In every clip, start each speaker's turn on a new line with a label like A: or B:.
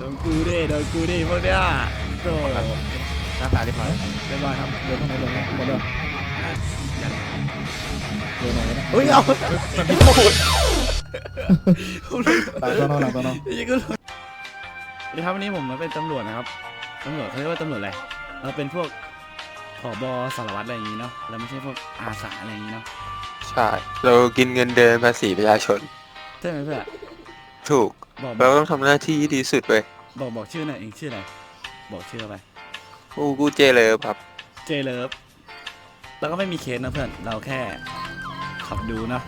A: โดนกูดิโดนกูดิพวกเนี้ยโดน
B: หน้าตาเรียบร้อย
A: เรียบร้อยครับ
C: เดินตรงไหนเดินหมดเลยเดินไหนก็ได้
A: เฮ้ยเอา
C: ตายตัวนอนหลังตัวนอน
A: ยิงกูเลยสวัสดีครับวันนี้ผมมาเป็นตำรวจนะครับตำรวจเขาเรียกว่าตำรวจอะไรเราเป็นพวกผบสารวัตรอะไรอย่างงี้เนาะเราไม่ใช่พวกอาสาอะไรอย่างงี้เนาะ
B: ใช่ เรากินเงินเดือนภาษีประชาชน
A: ใช่ไหมเพื่อน
B: ถูก
A: บอกบ
B: เรา
A: อก
B: ต้องทำหน้าที่ที่ดีสุดเว้ย
A: บอกบอกชื่อหน่อยเองชื่ออะไรบอกชื่อไป
B: กูกูเจเลยครับ
A: เจเลิฟแล้วก็ไม่มีเคสนะเพื่อนเราแค่ขับดูเนาะ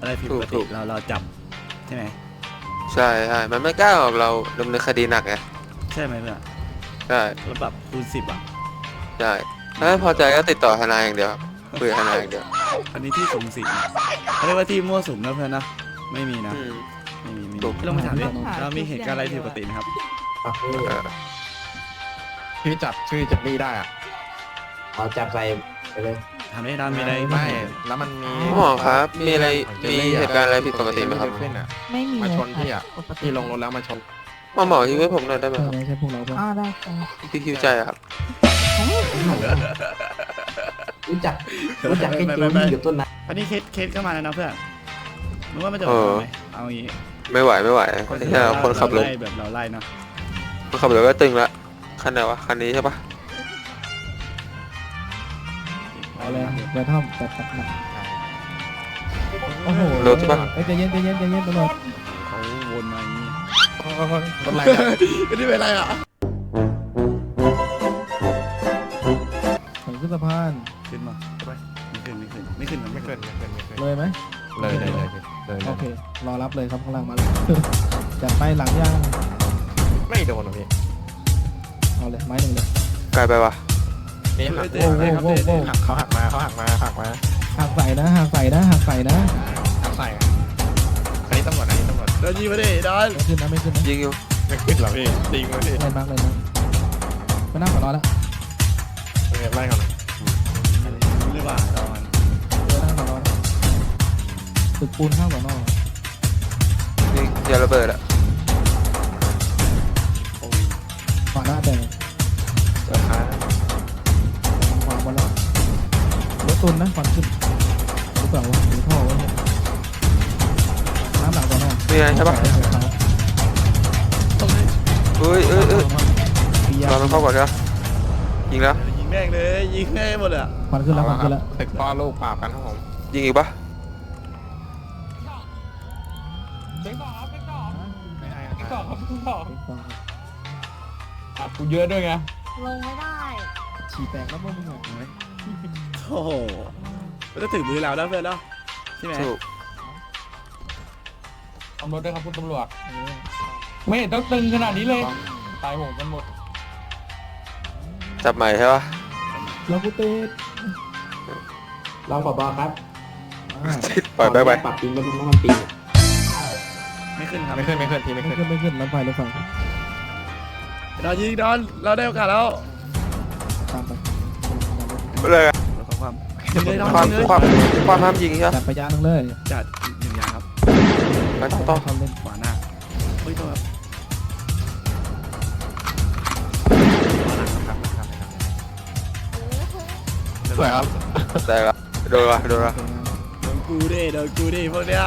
A: อะไรผิดปก
B: ถู
A: ติ
B: กๆ
A: เราเราจับใช่ไหม
B: ใช่ใช่มันไม่กล้าออกเราดำเนินคดีหนักไง
A: ใช่ไหมเพื่อน
B: ใช่
A: แล้วแบบคูณสิบอะ
B: ใช่ถ้าไม่พอใจก็ติดต่อทนายอย่างเดียวคุยกับทนายอย่างเดียว
A: อันนี้ที่สูงสิงเขาเรียกว่าที่มั่วสุมนะเพื่อนนะไม่มีนะ
B: อืม
A: ไม่มีไม่
B: ถู
A: มี
B: ก
A: ลองมาถามดิเรามีเหตุการณ์อะไรผิดปกติไหมครับ
B: เออ
D: พี่จับชื่อจับลี่ได้อะ
E: เอาจับใส่ไปเลย
A: ถามได้ดานมีอะไร
D: ไม่ แล้วมันมี
B: หมอครับมีอะไรมีเหตุการณ์อะไรผิดปกติไหมครับ
D: ขึ้นอะ
F: ไม่มี
D: มา
F: เลย
D: ชนพี่อะพี่ลงรถแล้วมาชน
B: หมอหมอที่ไว้ผมหน่อยได้ไหม
C: เออ
B: ครับ
C: ไม่ใช่พวกเราเพื่อน
F: อ๋อได้ค่ะ
B: พี่คิวใจอะครับ
E: รู้จัก รู้จักแค่
A: ไม่
E: จู
A: ไม่
E: นี่
A: ไม่
E: กับต้นน้
A: อันนี้เคสเคสก็มาแล้วนะเพื่อนรู้ว่ามันจะ
B: เอ
A: ออก
B: อ
A: ไหม เอางี้
B: ไม่ไหวไม่ไหวเนี่ยคนขับรถ
A: ไล่แบบเราไล่เนาะ
B: คนขับรถก็ตึงละคันไหนวะคันนี้ใช่ปะ
C: เอาเลยเดินท่อมจัดจัดหนักโอ้โห
B: รถใช่ปะ
C: เอ้ยใจเย็นใจเย็นใจเย็นตำรวจ
A: เขาวนมาอย่างนี้
D: รถอะไรอะ
A: อันนี้เป็นอะไรอะ
C: ถึงขึ้นสะพาน
A: ขึ้นมาไม่ขึ้นไม่ขึ้นไม่ขึ้น
D: ไม่
A: ไม่
D: เกิ
A: ขึ้
D: น
A: น
D: ไม่เกินไม่เกิน
C: เลยไหม
D: เลยเลยเลย เลยเล
C: โอยเค รอรับเลยครับข้างล่างมาเลยจัดไปหลังย่าง
D: ไม่โดนหรอกพี่
C: เอาเลยไม้หนึ่งเลย
B: ไกลไปวะ
D: นี่หัก
A: เจ๊เจ๊ครับเจ๊เจ๊
D: หักเขาหักมาเขาหักมาหักมา
C: หักใส่นะหักใส่นะหักใส่นะ
D: หักใส่อะอันนี้ตำรวจอันนี้ตำรวจ
A: โดนยิงมาดิดอน
C: ไม่ขึ้นนะไม่ขึ้นนะ
B: ยิงอยู่
D: ไม่ขึ้นหรอพี่จริงเลยพี่
C: เล่นมากเลยนะไปนั่งก่อนรอแล้ว
D: ไล่ก่อน
A: หรือเปล่าดอน
C: ตึกปูนข้างก่อนนอก
B: ยิงอย่าระเบิดอะ
A: โอ้ย
C: ขวาหน้าแต่
D: เปิดค้า
C: ขวาบนแล้วรถตุนนะก่อนขึ้นหรือเปล่าวะหรือท่อวะเนี่ยน้ำหลังก่อนนอก
B: มีอะไรใช่ปะเอ้ยเอ้ยเอ้ยรอมันเข้าก่อนใช่ปะยิงแล้ว
A: ยิงแม่งเลยยิงแม่งหมดเลยอะ
C: ควันขึ้นแล้วควันขึ้นแล้ว
D: ตึกพ่อลูกปราบกันครับผม
B: ยิงอีกปะ
D: ไม่ได้ครับ
E: กูเยอะด้วยไง
F: ลงไม่ได้
C: ฉี่แตกแล้วมึงอะ
A: โอ้โหมันจะถึงมือเราแล้วเพื่อนเนาะใช่ไหม
B: ถูก
E: ตำรวจด้วยครับคุณตำรวจไม่เห็นต้องตึงขนาดนี้เลย ตายโหงกันหมด
B: จับใหม่ใช่ปะ
C: แล้วกูเตะ
E: เราปอบครับ
B: ปล่อยไปไป
E: ปรับจริงแล้วมันมันปีน
A: ไม่ขึ้นครับ
D: ไม่ขึ้นไม่ขึ้นพี่ไม่
C: ไม่
D: ขึ้น
C: ขึ้นไม่ขึ้นรถไฟรถไฟ
A: ดอนยิงดอนเราได้โอกาสแล้ว
C: ตามไป
B: เลยอะ
A: เราขอความยิงเลยดอน
B: ความ
A: ยิงเลย
B: ความความห้ามยิงใช่ปะ
C: จัดไปยานึงเลย
A: จัดหนึ่งอย่างครับ
B: มันต้องต้อง
C: เขาเล่น
A: ขวาหน้าเฮ้ยโทษครับ
D: สวยครับ
B: แต่ละโดนวะโดนวะ
A: โดนกูดิโดนกูดิพวกเนี้ย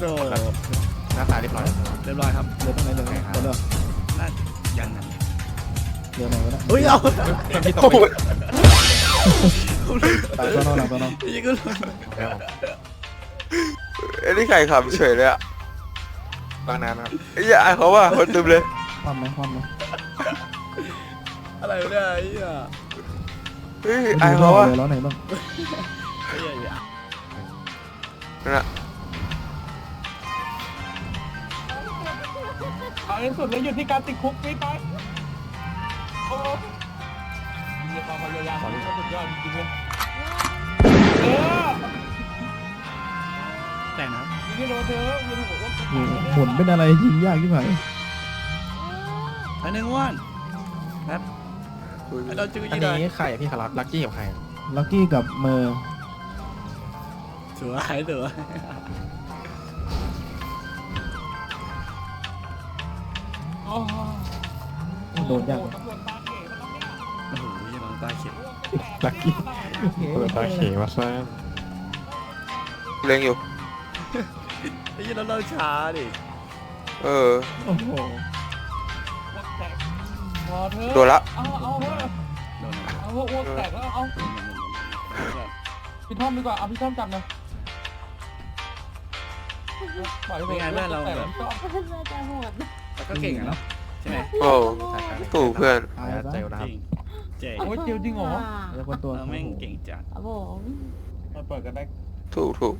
A: โดน
D: หน้าตาเรียบร้อย
A: เรียบร้อยครับ
C: เดี๋ยวตรงไหนเดี๋ยวตรงไหนเดี๋ยว
A: น่ายังนั้น
C: เดี๋ยวไหนวะเนี่ย
A: เฮ้ยเอา
D: พี่ตก
B: โอ้ย
C: ตายตัวนอนหลังตัวนอน
A: ยิงกูเลย
B: ไอ้นี่ไข่ขำเฉยเลยอะ
D: บางนานครับ
B: ไอ้ยาเขาว่าคนตึมเลย
C: ความไหมความไหม
A: อะไรวะเนี่ยไอ้เหี้ย
B: เฮ้ยไอ้เขาว่า
C: เลยล้อไหนบ้าง
A: ไอ้เหี้ย
B: นั่นอะ
E: เอาเงินสุดเลยอยู่ที่การติดคุกไม่ไปโอ้ยความพยายามของเขาสุดยอดจริงๆเลยเออ
A: แต่นะครับ
E: ยิงให้โดนเธอยิงหัวก็
C: โอ้โหหมุนเป็นอะไรยิงยากที่ไหน
A: อันหนึ่งวันครับอ้เราจื้อ
D: อั
A: ยิ
D: น
A: งได้
D: นี้ใครอะพี่คาร์ลักกี้กับใคร
C: ลักกี้กับเมอร์
A: สวยสวย
E: อ้
C: โดนยาก
E: ตำรวจตาเก๋มาแล้วเนี่ย
A: โอ้โหยังน้องตาเขียว
D: ลักกี้ เปิดตาเขมาซะ
B: เล็งอยู่
A: ไอ้ยี่เราเลิกช้าดิ
B: เออ
C: โอ้โห
E: วัดแตกพอเถอะ
B: โดนละ
E: เอาเอาเถอะ
A: โดน
E: เอาเถอะอ้วกแตกแล้วเอาพี่ท่อมดีกว่าเอาพี่ท่อมจับหน่อยปล่อยไป
A: เป็นไงเพื่อนเรา
E: แตก
A: แบบ
E: พี่ท่อม
F: เพื่อนจะโหด
A: แต่ก็เก่งอะเนาะใช่ไหม
B: โอ้ถูกเพื่อน
C: ตาย
D: เจ
C: ซะ
D: ลนะครับ
A: จริงเจ๋
E: โอ้ยเจียวจริงเหรอ
C: เดี๋ยวคนตัว
A: เราแม่งเก่งจัด
F: ครับผม
E: มาเปิดกันได้
B: ถูกถูก